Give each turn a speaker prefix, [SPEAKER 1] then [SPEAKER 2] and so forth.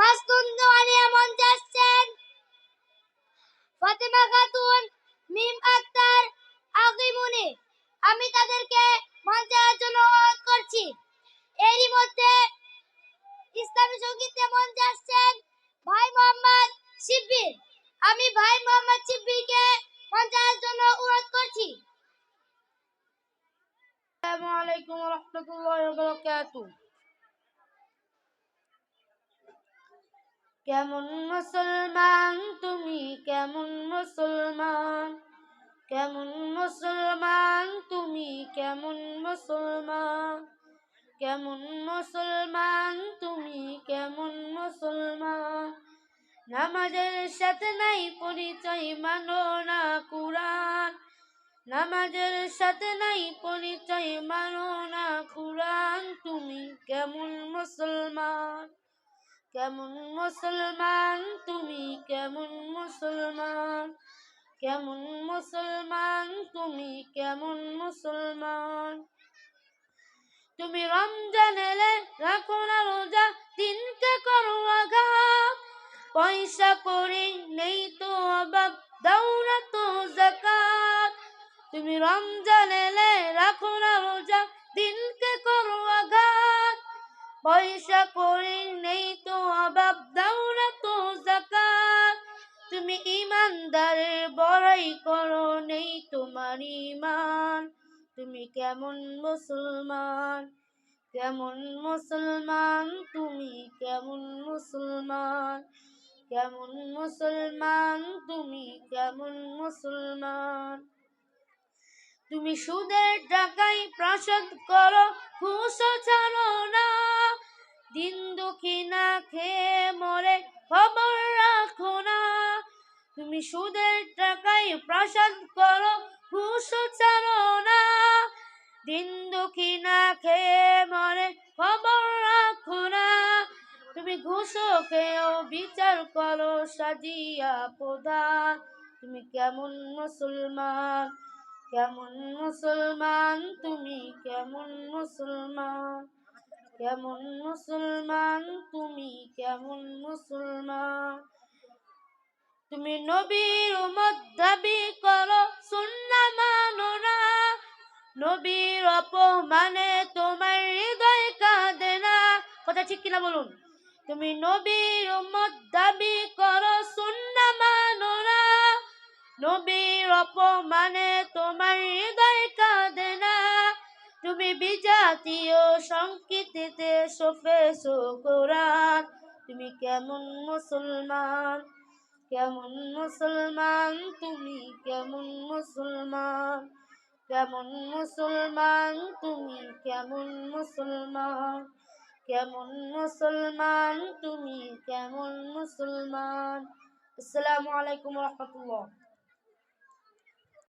[SPEAKER 1] মাসতুন দেওয়ানিয়া মঞ্চে আসছেন ফাতেমা খাতুন মিম আক্তার আগিমুনি আমি তাদেরকে মঞ্চে আসার জন্য অনুরোধ করছি। এরই মধ্যে ইসলামী সঙ্গীতে মঞ্চে আসছেন ভাই মোহাম্মদ শিব্বির। আমি ভাই মোহাম্মদ শিব্বিরকে মঞ্চে আসার জন্য অনুরোধ করছি।
[SPEAKER 2] আসসালামু আলাইকুম রহমতুল্লাহ বরকাত কেমন মুসলমান তুমি? কেমন মুসলমান? কেমন মুসলমান তুমি? কেমন মুসলমান? কেমন মুসলমান তুমি? কেমন মুসলমান? নামাজের সাথে নাই পরিচয়, মানো না কুরআন। নামাজের সাথে নাই পরিচয়, মানো না কুরআন। তুমি কেমন মুসলমান? কেমন মুসলমান, তুমি কেমন মুসলমান? কেমন মুসলমান, তুমি কেমন মুসলমান? তুমি রমজান এলে রাখো না রোজা, দিনকে করো আঘাত। পয়সা করে নেই তো অভাব, দাও তো জাকাত। তুমি রমজান এলে রাখো না রোজা, দিনকে করো আঘাত। পয়সা করে নেই তো অভাব, দাও না তো জাকাত। তুমি ইমানদারের বড়াই করো, নেই তোমার ইমান তুমি কেমন মুসলমান কেমন মুসলমান? তুমি কেমন মুসলমান কেমন মুসলমান? তুমি কেমন মুসলমান? তুমি সুদের টাকায় প্রাসাদ করো ঘুষ ছাড়ো না। দিন দুঃখী না খেয়ে মরে খবর রাখো না। তুমি সুদের টাকায় প্রাসাদ করো ঘুষ ছাড়ো না। দিন দুঃখী না খেয়ে মরে খবর রাখো না। তুমি ঘুষ খেয়েও বিচার করো, সাজিয়া প্রধান। তুমি কেমন মুসলমান? কেমন মুসলমান, তুমি কেমন মুসলমান? কেমন মুসলমান, তুমি কেমন মুসলমান? তুমি নবীর দাবি করো, সুন্না মানো না। নবীর অপমানে তোমার হৃদয় কাঁদে না। কথা ঠিক কিনা বলুন? তুমি নবীর দাবি করো নবীর অপমানে তোমার হৃদয় কাঁদে না। তুমি বিজাতীয় সংকীর্তিতে সফেছো কোরআন। তুমি কেমন মুসলমান? কেমন মুসলমান? তুমি কেমন মুসলমান? কেমন মুসলমান? তুমি কেমন মুসলমান? কেমন মুসলমান? তুমি কেমন মুসলমান? আসসালামু আলাইকুম রহমতুল্লাহ।